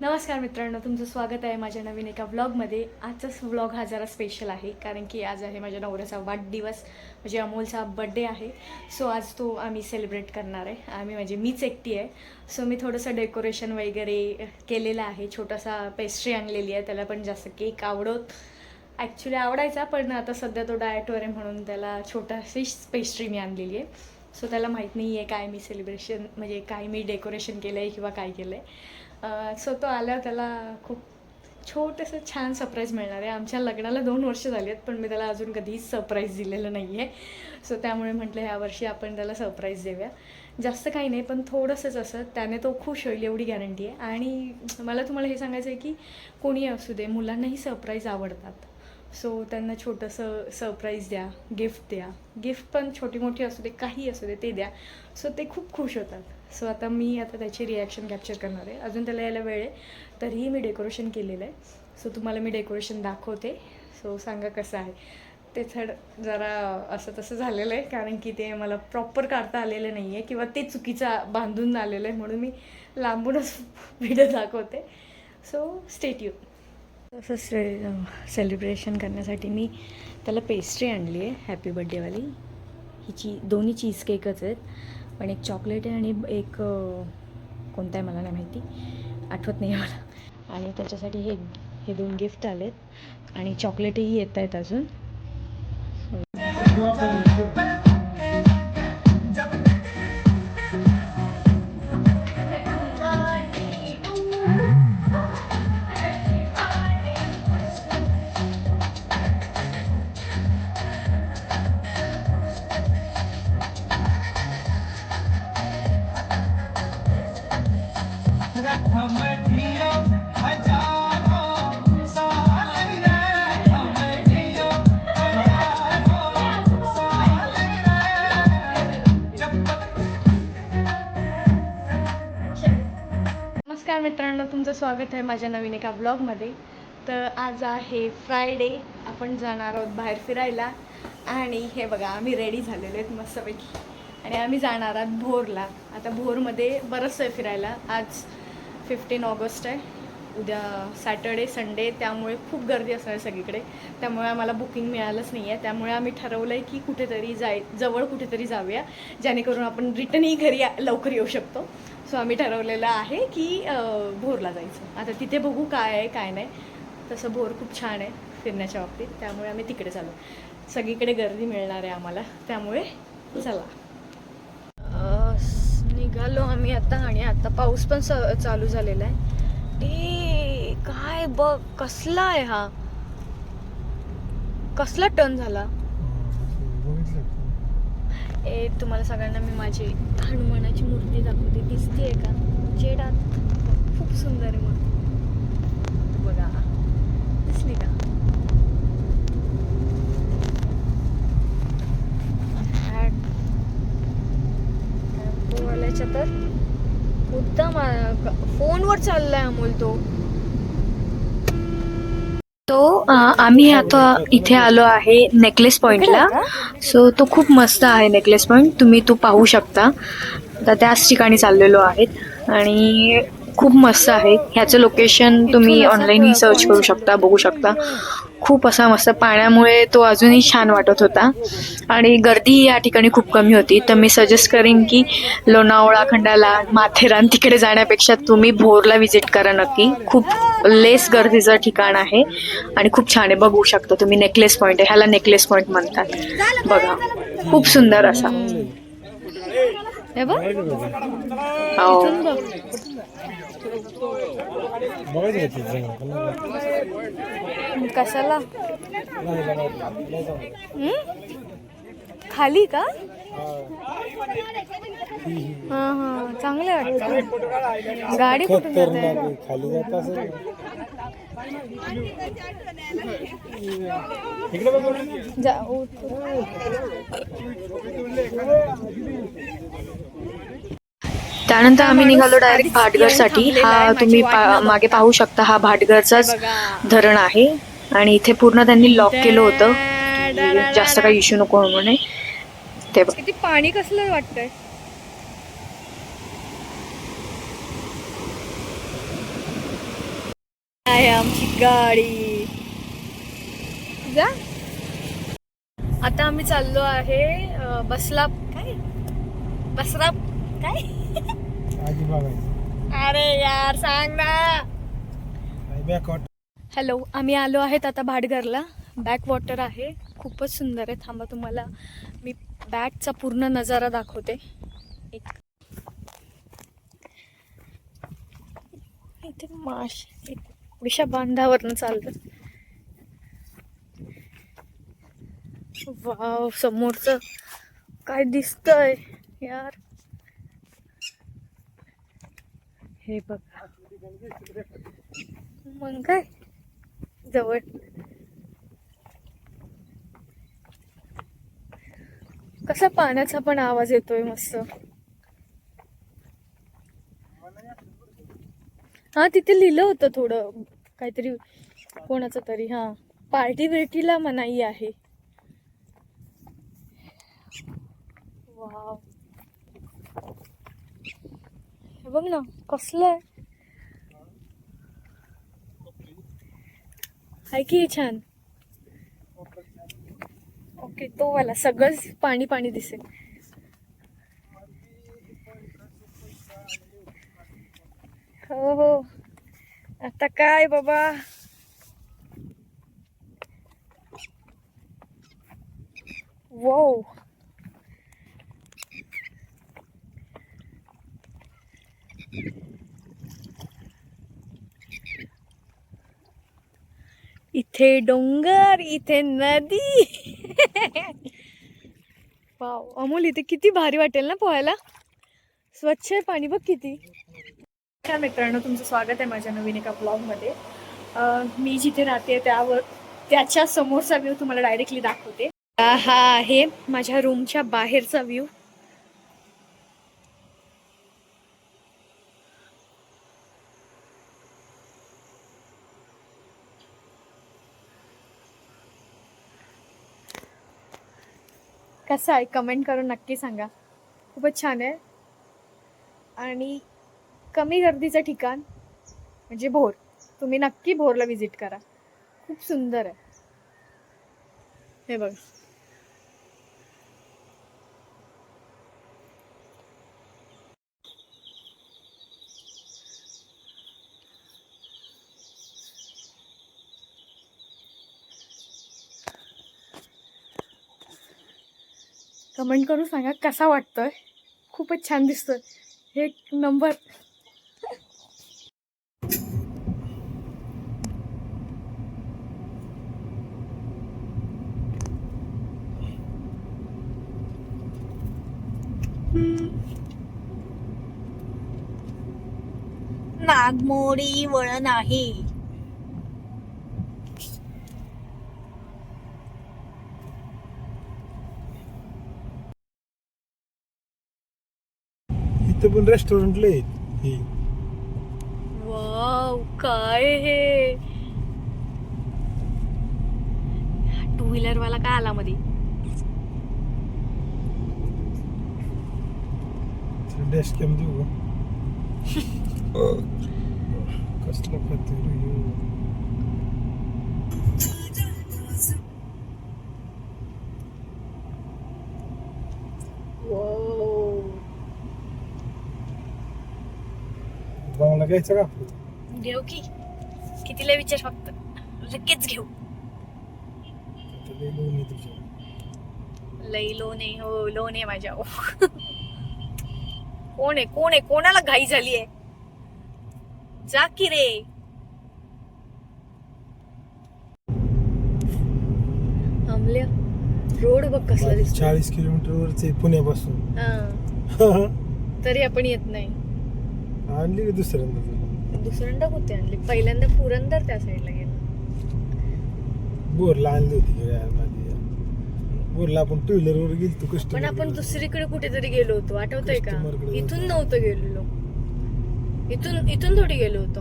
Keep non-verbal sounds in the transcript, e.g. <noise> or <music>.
नमस्कार मित्रांनो तुमचं स्वागत आहे माझ्या नवीन एका व्लॉगमध्ये आजचाच व्लॉग हा जरा स्पेशल आहे कारण की आज आहे माझ्या नवऱ्याचा वाढदिवस म्हणजे अमोलचा बड्डे आहे. सो आज तो आम्ही सेलिब्रेट करणार आहे. आम्ही म्हणजे मीच एकटी आहे. सो मी थोडंसं डेकोरेशन वगैरे केलेलं आहे. छोटासा पेस्ट्री आणलेली आहे. त्याला पण जास्त केक आवडत ॲक्च्युली आवडायचा पण आता सध्या तो डायटवर आहे म्हणून त्याला छोटाशी पेस्ट्री मी आणलेली आहे. सो त्याला माहीत नाही आहे काय मी सेलिब्रेशन म्हणजे काय मी डेकोरेशन केलं आहे किंवा काय केलं आहे सो तो आल्यावर त्याला खूप छोटंसं छान सरप्राईज मिळणार आहे. आमच्या लग्नाला दोन वर्ष झाली आहेत पण मी त्याला अजून कधीच सरप्राईज दिलेलं नाही आहे सो त्यामुळे म्हटलं ह्या वर्षी आपण त्याला सरप्राईज देऊया. जास्त काही नाही पण थोडंसंच असं त्याने तो खुश होईल एवढी गॅरंटी आहे. आणि मला तुम्हाला हे सांगायचं आहे की कोणी असू दे मुलांनाही सरप्राईज आवडतात. सो त्यांना छोटंसं सरप्राईज द्या गिफ्ट द्या. गिफ्ट पण छोटी मोठी असू दे काही असू दे ते द्या. सो ते खूप खुश होतात. सो आता मी आता त्याची रिॲक्शन कॅप्चर करणार आहे. अजून त्याला यायला वेळ आहे तरीही मी डेकोरेशन केलेलं आहे. सो तुम्हाला मी डेकोरेशन दाखवते. सो सांगा कसं आहे. ते थड जरा असं तसं झालेलं आहे कारण की ते मला प्रॉपर काढता आलेलं नाही आहे किंवा ते चुकीचं बांधून आलेलं आहे म्हणून मी लांबूनच <laughs> व्हिडिओ दाखवते. सो स्टेट यू तसं से सेलिब्रेशन करण्यासाठी मी त्याला पेस्ट्री आणली आहे हॅपी बड्डेवाली ही ची दोन्ही चीज केकच आहेत. पण एक चॉकलेट आहे आणि एक कोणता आहे मला नाही माहिती. आठवत नाही मला. आणि त्याच्यासाठी हे हे दोन गिफ्ट आलेत. आणि चॉकलेटही येत आहेत अजून. नमस्कार मित्रांनो तुमचं स्वागत आहे माझ्या नवीन एका ब्लॉगमध्ये तर आज आहे फ्रायडे आपण जाणार आहोत बाहेर फिरायला. आणि हे बघा आम्ही रेडी झालेलो आहेत मस्तपैकी. आणि आम्ही जाणार आहोत भोरला. आता भोरमध्ये बरंचसं आहे फिरायला. आज फिफ्टीन ऑगस्ट आहे. उद्या सॅटर्डे संडे त्यामुळे खूप गर्दी असणार आहे सगळीकडे. त्यामुळे आम्हाला बुकिंग मिळालंच नाही आहे त्यामुळे आम्ही ठरवलं आहे की कुठेतरी जाय जवळ कुठेतरी जाऊया. जेणेकरून आपण रिटर्नही घरी या- लवकर येऊ शकतो. सो आम्ही ठरवलेलं आहे की भोरला जायचं. आता तिथे बघू काय आहे काय नाही. तसं भोर खूप छान आहे फिरण्याच्या बाबतीत. त्यामुळे आम्ही तिकडे चालू. सगळीकडे गर्दी मिळणार आहे आम्हाला. त्यामुळे चला. निघालो आम्ही आता आणि आता पाऊस पण स- चालू झालेला आहे. ए काय बघ कसला आहे हा? कसला टर्न झाला? ए तुम्हाला सगळ्यांना मी माझी हनुमानाची मूर्ती दाखवते. दिसतीये का? जेडात खूप सुंदर आहे मूर्ती. बघा. दिसली का? तर मुद्दा फोनवर चाललाय अमोल तो. तो आम्ही आता इथे आलो आहे नेकलेस पॉइंटला सो तो खूप मस्त आहे नेकलेस पॉइंट तुम्ही तो पाहू शकता. आता त्याच ठिकाणी चाललेलो आहेत. आणि खूप मस्त आहे. ह्याचं लोकेशन तुम्ही ऑनलाईनही सर्च करू शकता बघू शकता. खूप असा मस्त पाण्यामुळे तो अजूनही छान वाटत होता. आणि गर्दी या ठिकाणी खूप कमी होती. तर मी सजेस्ट करेन की लोणावळा खंडाला माथेरान तिकडे जाण्यापेक्षा तुम्ही भोरला व्हिजिट करा नक्की. खूप लेस गर्दीचं ठिकाण आहे. आणि खूप छान आहे. बघू शकता तुम्ही नेकलेस पॉईंट आहे. ह्याला नेकलेस पॉईंट म्हणतात. बघा. खूप सुंदर असा. हे बघ. हो. कशाला? खाली का? हा हा चांगले वाटत गाडी कुठून जाते खाली जात असेल. त्यानंतर आम्ही निघालो डायरेक्ट भाटघरसाठी. हा तुम्ही पा- मागे पाहू शकता हा भाटघरचाच धरण आहे. आणि इथे पूर्ण त्यांनी लॉक केलं होतं. जास्त काही इश्यू नको म्हणून. ते बघ. किती पाणी कसलं वाटतंय? आमची गाडी. जा. आता आम्ही चाललो आहे बसला काय? बसला काय? अरे यार सांग ना. हॅलो आम्ही आलो आहेत आता भाटघरला. बॅक वॉटर आहे. खूपच सुंदर आहे. थांबा तुम्हाला. मी बॅकचा पूर्ण नजारा दाखवते. एक. इथे माश. एक. उडीशा बांधावरनं चालतं वाव समोरचं काय दिसतंय यार. हे बघा. मग काय? जवळ. कसा पाण्याचा पण आवाज येतोय मस्त. हा तिथे लिहिलं होतं थोडं काहीतरी कोणाचं तरी हा. पार्टी बिर्टीला मनाई आहे. वाव. बघ ना कसलं आहे. की छान. ओके तो वाला. सगळंच पाणी पाणी दिसेल. हो हो. आता काय बाबा? वो इथे डोंगर इथे नदी. वाव. अमोल इथे किती भारी वाटेल ना पोहायला? स्वच्छ आहे पाणी बघ किती. नमस्कार मित्रांनो तुमचं स्वागत आहे माझ्या नवीन एका ब्लॉगमध्ये मी जिथे राहते त्यावर त्याच्या समोरचा व्ह्यू तुम्हाला डायरेक्टली दाखवते. हा आहे माझ्या रूमच्या बाहेरचा व्ह्यू कसं आहे कमेंट करून नक्की सांगा. खूपच छान आहे. आणि कमी गर्दीचं ठिकाण म्हणजे भोर. तुम्ही नक्की भोरला विजिट करा. खूप सुंदर आहे. हे बघ. कमेंट करून सांगा कसा वाटतोय? खूपच छान दिसतोय. हे एक नंबर. नागमोडी वळण आहे. इथं पण रेस्टॉरंट लय आहेत. ही. वाव काय हे? टू व्हीलर वाला काय आला मध्ये डॅश कॅम देऊ का? <laughs> कसलं खाते घ्यायचा का? घेऊ की. कितीला विचार फक्त? लगेच घेऊ. लई लोन आहे हो लोन आहे माझ्या. कोण आहे? कोण आहे? कोणाला घाई झाली आहे? जा की रे. थांबल्या रोड बघ कसला दिसतो चाळीस किलोमीटर वरचे पुण्यापासून. हा. <laughs> तरी आपण येत नाही. आणली का दुसऱ्यांदा तुला दुसऱ्यांदा कुठे आणली? पहिल्यांदा पुरंदर त्या साईडला गेलो. बोरला आणली होती की यार माझी. बोरला आपण टू व्हीलर वर गेलो तू पण कस्टमर आपण दुसरीकडे कुठेतरी गेलो होतो आठवतंय का? Customer कडे इथून होतो. नव्हतं गेलेलो. इथून इथून थोडी गेलो होतो.